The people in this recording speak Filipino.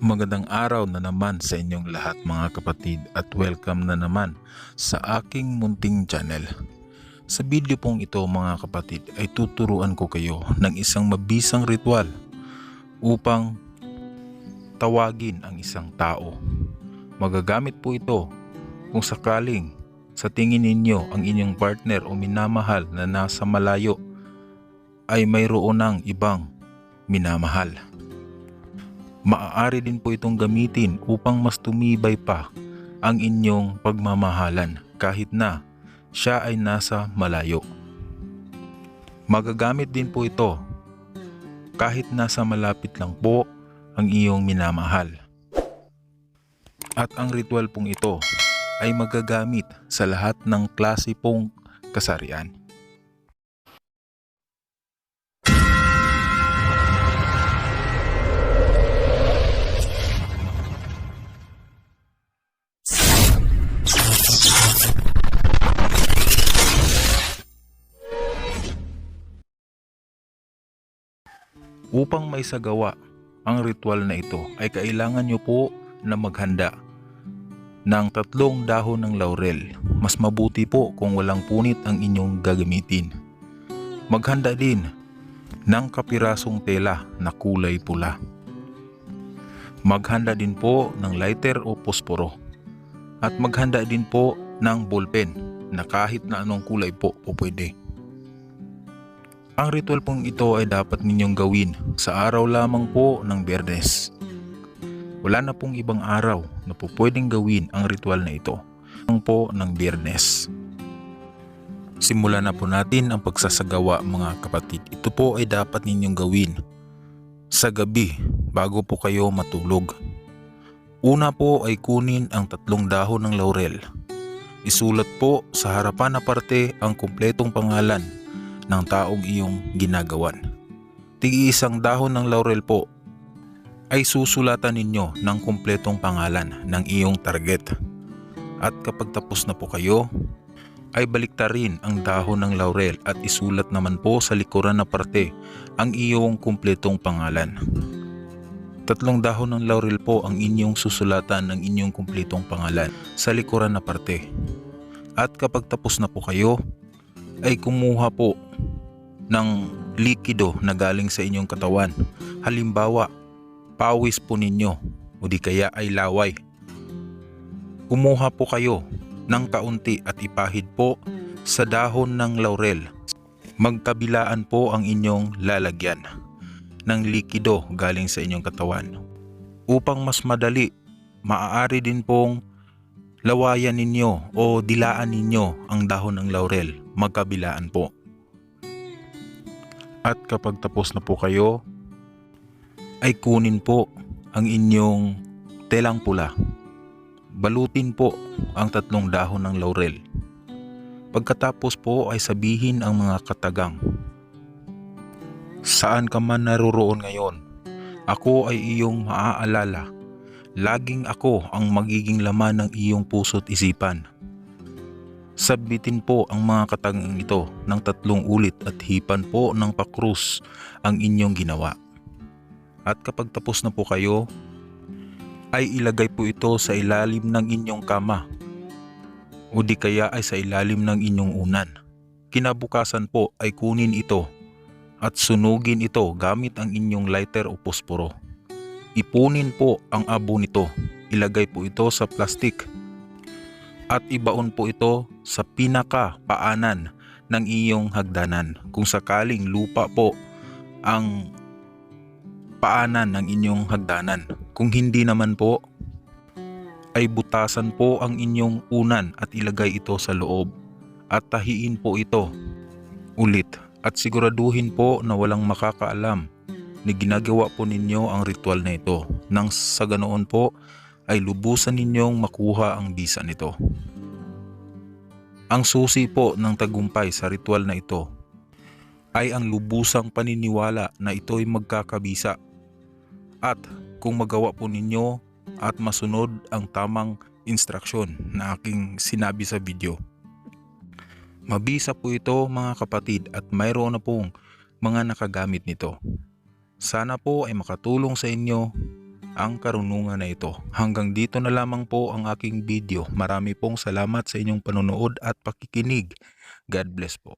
Magandang araw na naman sa inyong lahat mga kapatid at welcome na naman sa aking munting channel. Sa video pong ito mga kapatid ay tuturuan ko kayo ng isang mabisang ritual upang tawagin ang isang tao. Magagamit po ito kung sakaling sa tingin ninyo ang inyong partner o minamahal na nasa malayo ay mayroon ng ibang minamahal. Maaari din po itong gamitin upang mas tumibay pa ang inyong pagmamahalan kahit na siya ay nasa malayo. Magagamit din po ito kahit nasa malapit lang po ang iyong minamahal. At ang ritual pong ito ay magagamit sa lahat ng klase pong kasarian. Upang may sagawa ang ritual na ito ay kailangan nyo po na maghanda ng tatlong dahon ng laurel. Mas mabuti po kung walang punit ang inyong gagamitin. Maghanda din ng kapirasong tela na kulay pula. Maghanda din po ng lighter o posporo. At maghanda din po ng ballpen na kahit na anong kulay po po pwede. Ang ritual pong ito ay dapat ninyong gawin sa araw lamang po ng biyernes. Wala na pong ibang araw na po pwedeng gawin ang ritual na ito. Ang po ng biyernes. Simulan na po natin ang pagsasagawa mga kapatid. Ito po ay dapat ninyong gawin sa gabi bago po kayo matulog. Una po ay kunin ang tatlong dahon ng laurel. Isulat po sa harapan na parte ang kumpletong pangalan ng taong iyong ginagawan. Tigi isang dahon ng laurel po ay susulatan ninyo ng kumpletong pangalan ng iyong target. At kapag tapos na po kayo, ay baliktarin ang dahon ng laurel at isulat naman po sa likuran na parte ang iyong kumpletong pangalan. Tatlong dahon ng laurel po ang inyong susulatan ng inyong kumpletong pangalan sa likuran na parte. At kapag tapos na po kayo, ay kumuha po ng likido na galing sa inyong katawan. Halimbawa, pawis po ninyo o di kaya ay laway. Kumuha po kayo ng kaunti at ipahid po sa dahon ng laurel. Magkabilaan po ang inyong lalagyan ng likido galing sa inyong katawan. Upang mas madali, maaari din pong lawayan ninyo o dilaan ninyo ang dahon ng laurel. Magkabilaan po. At kapag tapos na po kayo, ay kunin po ang inyong telang pula. Balutin po ang tatlong dahon ng laurel. Pagkatapos po ay sabihin ang mga katagang. Saan ka man naroroon ngayon, ako ay iyong maaalala. Laging ako ang magiging laman ng iyong puso't isipan. Sabitin po ang mga katagang ito ng tatlong ulit at hipan po ng pakrus ang inyong ginawa. At kapag tapos na po kayo, ay ilagay po ito sa ilalim ng inyong kama o di kaya ay sa ilalim ng inyong unan. Kinabukasan po ay kunin ito at sunugin ito gamit ang inyong lighter o posporo. Ipunin po ang abo nito. Ilagay po ito sa plastik at ibaon po ito sa pinaka paanan ng iyong hagdanan. Kung sakaling lupa po ang paanan ng inyong hagdanan. Kung hindi naman po, ay butasan po ang inyong unan at ilagay ito sa loob at tahiin po ito ulit at siguraduhin po na walang makakaalam na ginagawa po ninyo ang ritual na ito nang sa ganoon po ay lubusan ninyong makuha ang bisa nito. Ang susi po ng tagumpay sa ritual na ito ay ang lubusang paniniwala na ito'y magkakabisa. At kung magawa po ninyo at masunod ang tamang instruksyon na aking sinabi sa video. Mabisa po ito mga kapatid at mayroon na pong mga nakagamit nito. Sana po ay makatulong sa inyo ang karunungan na ito. Hanggang dito na lamang po ang aking video. Marami pong salamat sa inyong panonood at pakikinig. God bless po.